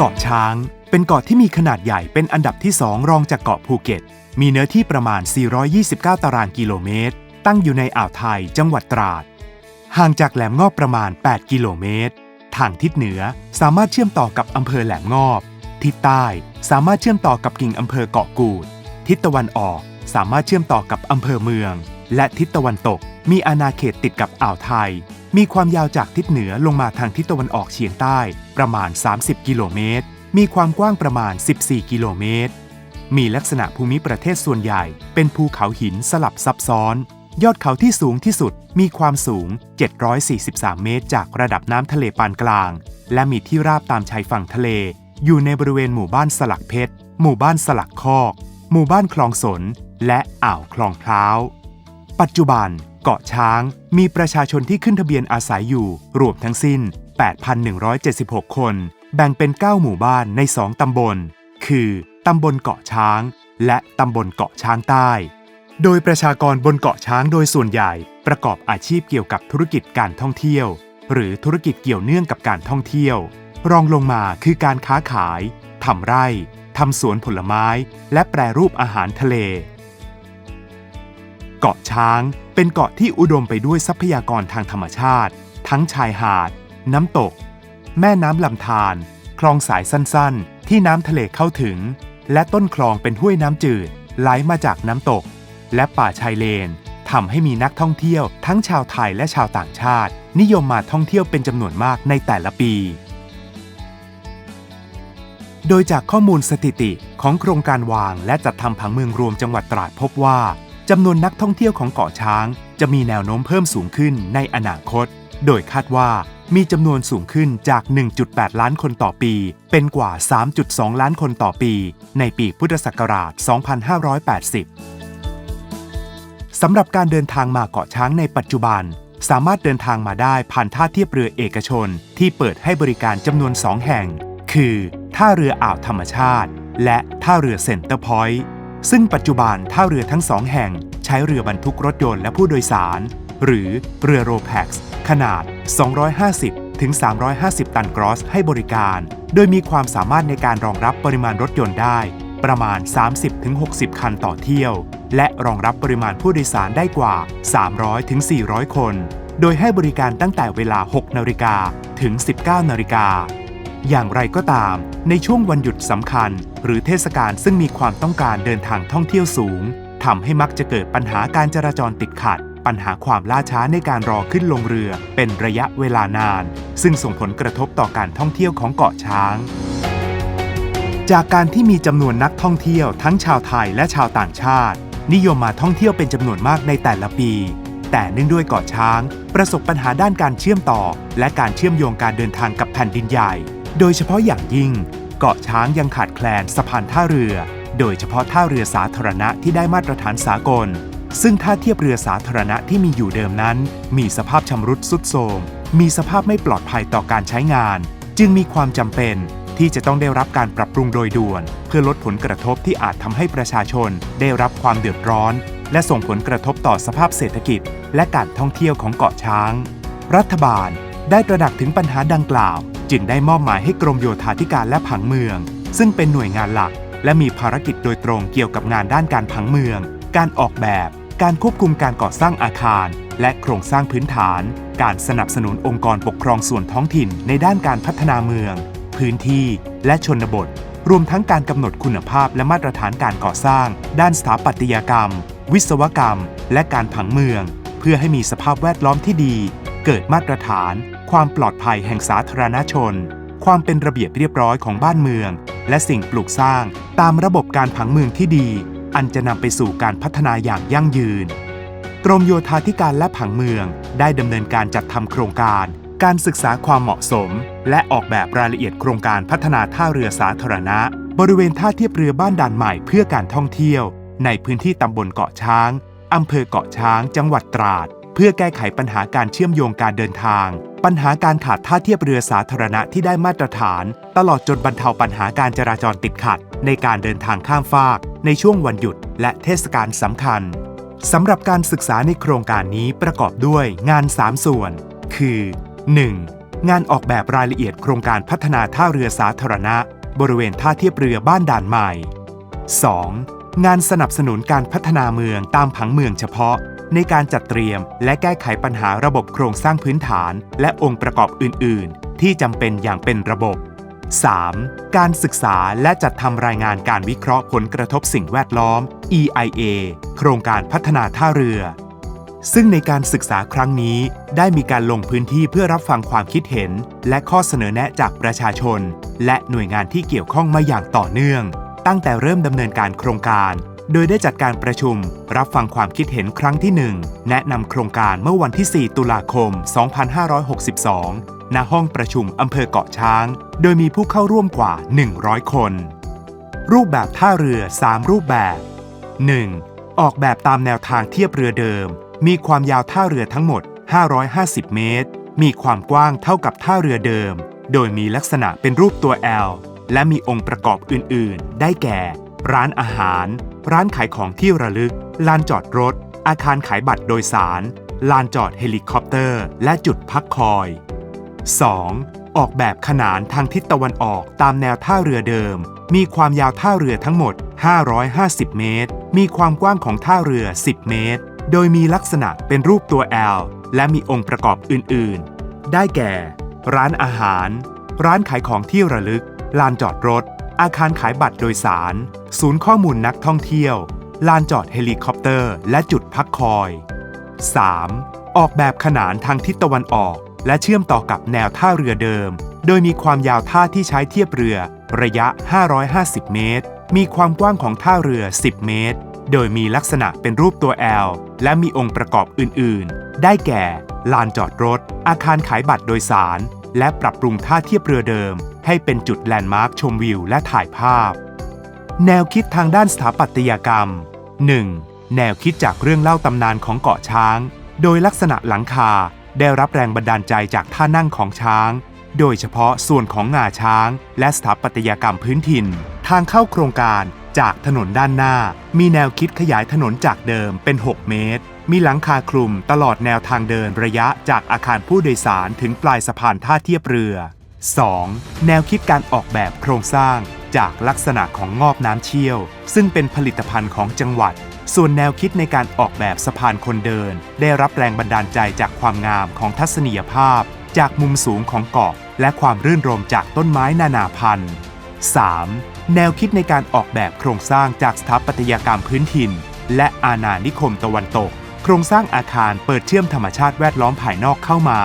เกาะช้าง เป็นเกาะที่มีขนาดใหญ่เป็นอันดับที่ 2 รองจากเกาะภูเก็ต มีเนื้อที่ประมาณ 429 ตารางกิโลเมตร ตั้งอยู่ในอ่าวไทยจังหวัดตราด ห่างจากแหลมงอบประมาณ 8 กิโลเมตร ทางทิศเหนือสามารถเชื่อมต่อกับอำเภอแหลมงอบ ทิศใต้สามารถเชื่อมต่อกับกิ่งอำเภอเกาะกูด ทิศตะวันออกสามารถเชื่อมต่อกับอำเภอเมือง และทิศตะวันตก มีอาณาเขตติดกับอ่าวไทย มีความยาวจากทิศเหนือลงมาทางทิศตะวันออกเฉียงใต้ ประมาณ 30 กิโลเมตร มีความกว้างประมาณ 14 กิโลเมตร มีลักษณะภูมิประเทศส่วนใหญ่ เป็นภูเขาหินสลับซับซ้อน ยอดเขาที่สูงที่สุดมีความสูง 743 เมตร จากระดับน้ำทะเลปานกลาง และมีที่ราบตามชายฝั่งทะเล อยู่ในบริเวณหมู่บ้านสลักเพชร หมู่บ้านสลักคอก หมู่บ้านคลองสน และอ่าวคลองพร้าว ปัจจุบัน เกาะช้าง มีประชาชนที่ขึ้นทะเบียนอาศัยอยู่ รวมทั้งสิ้น 8,176 คน แบ่งเป็น 9 หมู่บ้านใน 2 ตำบล คือตำบลเกาะช้าง และตำบลเกาะช้างใต้ โดยประชากรบนเกาะช้างโดยส่วนใหญ่ประกอบอาชีพเกี่ยวกับธุรกิจการท่องเที่ยว หรือธุรกิจเกี่ยวเนื่องกับการท่องเที่ยว รองลงมาคือการค้าขายทำไร่ทำสวนผลไม้ และแปรรูปอาหารทะเล เกาะช้าง เป็นเกาะที่อุดมไปด้วยทรัพยากรทางธรรมชาติ ทั้งชายหาด น้ำตก แม่น้ำลำธารคลองสายสั้นๆ ที่น้ำทะเลเข้าถึง และต้นคลองเป็นห้วยน้ำจืดไหลมาจากน้ำตก และป่าชายเลนทำให้มีนักท่องเที่ยว ทั้งชาวไทยและชาวต่างชาติ นิยมมาท่องเที่ยวเป็นจำนวนมากในแต่ละปี โดยจากข้อมูลสถิติของโครงการวางและจัดทำผังเมืองรวมจังหวัดตราดพบว่า จำนวนนักท่องเที่ยวของเกาะช้าง จะมีแนวโน้มเพิ่มสูงขึ้นในอนาคต โดยคาดว่ามีจำนวนสูงขึ้นจาก 1.8 ล้านคนต่อปี เป็นกว่า 3.2 ล้านคนต่อปี ในปีพุทธศักราช 2580 สำหรับการเดินทางมาเกาะช้างในปัจจุบัน สามารถเดินทางมาได้ผ่านท่าเทียบเรือเอกชนที่เปิดให้บริการจำนวน 2 แห่ง คือ ท่าเรืออ่าวธรรมชาติ และท่าเรือเซ็นเตอร์พอยต์ ซึ่งปัจจุบันท่าเรือทั้งสองแห่งใช้เรือบรรทุกรถยนต์และผู้โดยสาร หรือเรือโรแพ็กซ์ขนาด 250 ถึง 350 ตันกรอสให้บริการ โดยมีความสามารถในการรองรับปริมาณรถยนต์ได้ ประมาณ 30ถึง60คันต่อเที่ยว และรองรับปริมาณผู้โดยสารได้กว่า 300ถึง400คน โดยให้บริการตั้งแต่เวลา 6 นาฬิกาถึง 19 นาฬิกา อย่างไรก็ตาม ในช่วงวันหยุดสำคัญ หรือเทศกาลซึ่งมีความต้องการเดินทางท่องเที่ยวสูงทำให้มักจะเกิดปัญหาการจราจรติดขัด ปัญหาความล่าช้าในการรอขึ้นลงเรือ เป็นระยะเวลานาน ซึ่งส่งผลกระทบต่อการท่องเที่ยวของเกาะช้าง จากการที่มีจำนวนนักท่องเที่ยวทั้งชาวไทยและชาวต่างชาติ นิยมมาท่องเที่ยวเป็นจำนวนมากในแต่ละปี แต่เนื่องด้วยเกาะช้าง ประสบปัญหาด้านการเชื่อมต่อ และการเชื่อมโยงการเดินทางกับแผ่นดินใหญ่ โดยเฉพาะอย่างยิ่ง เกาะช้างยังขาดแคลนสะพานท่าเรือ โดยเฉพาะท่าเรือสาธารณะที่ได้มาตรฐานสากล ซึ่งท่าเทียบเรือสาธารณะที่มีอยู่เดิมนั้น มีสภาพชำรุดทรุดโทรมมีสภาพไม่ปลอดภัยต่อการใช้งาน จึงมีความจำเป็นที่จะต้องได้รับการปรับปรุงโดยด่วน เพื่อลดผลกระทบที่อาจทำให้ประชาชนได้รับความเดือดร้อน และส่งผลกระทบต่อสภาพเศรษฐกิจ และการท่องเที่ยวของเกาะช้าง รัฐบาลได้ตระหนักถึงปัญหาดังกล่าว จึงได้มอบหมายให้กรมโยธาธิการและผังเมือง ซึ่งเป็นหน่วยงานหลัก และมีภารกิจโดยตรงเกี่ยวกับงานด้านการผังเมือง การออกแบบ การควบคุมการก่อสร้างอาคาร และโครงสร้างพื้นฐาน การสนับสนุนองค์กรปกครองส่วนท้องถิ่นในด้านการพัฒนาเมือง พื้นที่ และชนบท รวมทั้งการกำหนดคุณภาพและมาตรฐานการก่อสร้าง ด้านสถาปัตยกรรม วิศวกรรม และการผังเมือง เพื่อให้มีสภาพแวดล้อมที่ดี เกิดมาตรฐาน ความปลอดภัยแห่งสาธารณชน ความเป็นระเบียบเรียบร้อยของบ้านเมือง และสิ่งปลูกสร้างตามระบบการผังเมืองที่ดี อันจะนำไปสู่การพัฒนาอย่างยั่งยืน กรมโยธาธิการและผังเมืองได้ดำเนินการจัดทำโครงการ การศึกษาความเหมาะสม และออกแบบรายละเอียดโครงการพัฒนาท่าเรือสาธารณะ บริเวณท่าเทียบเรือบ้านด่านใหม่เพื่อการท่องเที่ยว ในพื้นที่ตำบลเกาะช้างอำเภอเกาะช้าง จังหวัดตราด เพื่อแก้ไขปัญหาการเชื่อมโยงการเดินทาง ปัญหาการขาดท่าเทียบเรือสาธารณะที่ได้มาตรฐาน ตลอดจนบรรเทาปัญหาการจราจรติดขัด ในการเดินทางข้ามฟาก ในช่วงวันหยุด และเทศกาลสำคัญสำหรับการศึกษาในโครงการนี้ประกอบด้วยงาน 3 ส่วน คือ 1. งานออกแบบรายละเอียดโครงการพัฒนาท่าเรือสาธารณะ บริเวณท่าเทียบเรือบ้านด่านใหม่ 2. งานสนับสนุนการพัฒนาเมืองตามผังเมืองเฉพาะ ในการจัดเตรียมและแก้ไขปัญหาระบบโครงสร้างพื้นฐาน และองค์ประกอบอื่น ๆ ที่จำเป็นอย่างเป็นระบบ 3. การศึกษาและจัดทำรายงานการวิเคราะห์ผลกระทบสิ่งแวดล้อม EIA โครงการพัฒนาท่าเรือ ซึ่งในการศึกษาครั้งนี้ ได้มีการลงพื้นที่เพื่อรับฟังความคิดเห็น และข้อเสนอแนะจากประชาชน และหน่วยงานที่เกี่ยวข้องมาอย่างต่อเนื่อง ตั้งแต่เริ่มดำเนินการโครงการ โดยได้จัดการประชุม รับฟังความคิดเห็นครั้งที่ 1 แนะนำโครงการเมื่อวันที่ 4 ตุลาคม 2562 ณ ห้องประชุมอำเภอเกาะช้าง โดยมีผู้เข้าร่วมกว่า 100 คน รูปแบบท่าเรือ 3 รูปแบบ 1. ออกแบบตามแนวทางเทียบเรือเดิม มีความยาวท่าเรือทั้งหมด 550 เมตร มีความกว้างเท่ากับท่าเรือเดิม โดยมีลักษณะเป็นรูปตัว L และมีองค์ประกอบอื่น ๆ ได้แก่ ร้านอาหาร ร้านขายของที่ระลึก ลานจอดรถ อาคารขายบัตรโดยสาร ลานจอดเฮลิคอปเตอร์ และจุดพักคอย 2. ออกแบบขนานทางทิศตะวันออกตามแนวท่าเรือเดิม มีความยาวท่าเรือทั้งหมด 550 เมตร มีความกว้างของท่าเรือ 10 เมตร โดยมีลักษณะเป็นรูปตัว L และมีองค์ประกอบอื่น ๆ ได้แก่ ร้านอาหาร ร้านขายของที่ระลึก ลานจอดรถ อาคารขายบัตรโดยสาร ศูนย์ข้อมูลนักท่องเที่ยว ลานจอดเฮลิคอปเตอร์ และจุดพักคอย 3. ออกแบบขนานทางทิศตะวันออก และเชื่อมต่อกับแนวท่าเรือเดิม โดยมีความยาวท่าที่ใช้เทียบเรือ ระยะ 550 เมตร มีความกว้างของท่าเรือ 10 เมตร โดยมีลักษณะเป็นรูปตัว L และมีองค์ประกอบอื่น ๆ ได้แก่ ลานจอดรถ อาคารขายบัตรโดยสาร และปรับปรุงท่าเทียบเรือเดิม ให้เป็นจุดแลนด์มาร์คชมวิวและถ่ายภาพ แนวคิดทางด้านสถาปัตยกรรม 1. แนวคิดจากเรื่องเล่าตำนานของเกาะช้าง โดยลักษณะหลังคาได้รับแรงบันดาลใจจากท่านั่งของช้าง โดยเฉพาะส่วนของงาช้าง และสถาปัตยกรรมพื้นถิ่น ทางเข้าโครงการจากถนนด้านหน้า มีแนวคิดขยายถนนจากเดิมเป็น 6 เมตร มีหลังคาคลุมตลอดแนวทางเดินระยะจากอาคารผู้โดยสารถึงปลายสะพานท่าเทียบเรือ 2. แนวคิดการออกแบบโครงสร้างจากลักษณะของงอบน้ำเชี่ยว ซึ่งเป็นผลิตภัณฑ์ของจังหวัด ส่วนแนวคิดในการออกแบบสะพานคนเดิน ได้รับแรงบันดาลใจจากความงามของทัศนียภาพ จากมุมสูงของเกาะ และความรื่นรมจากต้นไม้นานาพันธุ์ 3. แนวคิดในการออกแบบโครงสร้างจากสถาปัตยกรรมพื้นถิ่น และอาณานิคมตะวันตก โครงสร้างอาคารเปิดเชื่อมธรรมชาติแวดล้อมภายนอกเข้ามา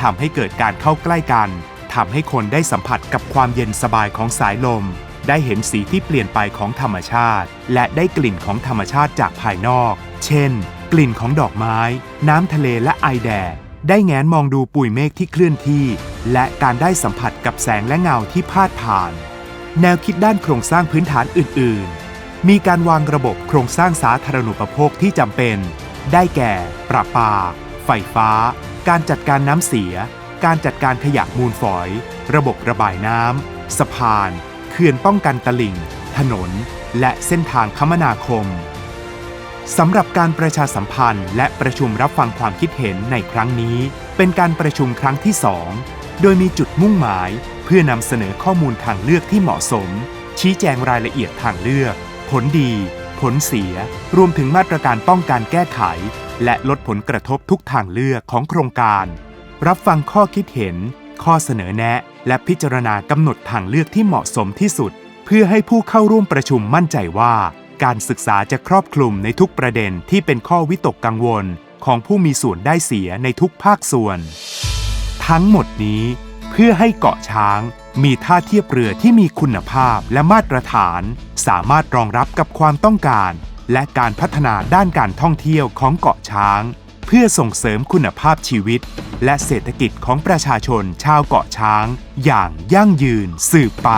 ทำให้เกิดการเข้าใกล้กัน ทำให้คนได้สัมผัสกับความเย็นสบายของสายลม ได้เห็นสีที่เปลี่ยนไปของธรรมชาติ และได้กลิ่นของธรรมชาติจากภายนอก เช่น กลิ่นของดอกไม้ น้ำทะเลและไอแดด ได้แงนมองดูปุยเมฆที่เคลื่อนที่ และการได้สัมผัสกับแสงและเงาที่พาดผ่าน แนวคิดด้านโครงสร้างพื้นฐานอื่น ๆ มีการวางระบบโครงสร้างสาธารณูปโภคที่จำเป็น ได้แก่ ประปา ไฟฟ้า การจัดการน้ำเสีย การจัดการขยะมูลฝอย ระบบระบายน้ำสะพานเขื่อนป้องกันตลิ่ง ถนน และเส้นทางคมนาคมสำหรับการประชาสัมพันธ์และประชุมรับฟังความคิดเห็นในครั้งนี้ เป็นการประชุมครั้งที่2โดยมีจุดมุ่งหมาย เพื่อนำเสนอข้อมูลทางเลือกที่เหมาะสม ชี้แจงรายละเอียดทางเลือก ผลดี ผลเสีย รวมถึงมาตรการป้องกันแก้ไข และลดผลกระทบทุกทางเลือกของโครงการ รับฟังข้อคิดเห็น ข้อเสนอแนะ และพิจารณากำหนดทางเลือกที่เหมาะสมที่สุด เพื่อให้ผู้เข้าร่วมประชุมมั่นใจว่า การศึกษาจะครอบคลุมในทุกประเด็นที่เป็นข้อวิตกกังวล ของผู้มีส่วนได้เสียในทุกภาคส่วน ทั้งหมดนี้เพื่อให้เกาะช้างมีท่าเทียบเรือที่มีคุณภาพและมาตรฐาน สามารถรองรับกับความต้องการ และการพัฒนาด้านการท่องเที่ยวของเกาะช้าง พื่อส่งเสริมคุณภาพชีวิต และเศรษฐกิจของประชาชนชาวเกาะช้าง อย่างยั่งยืนสืบไป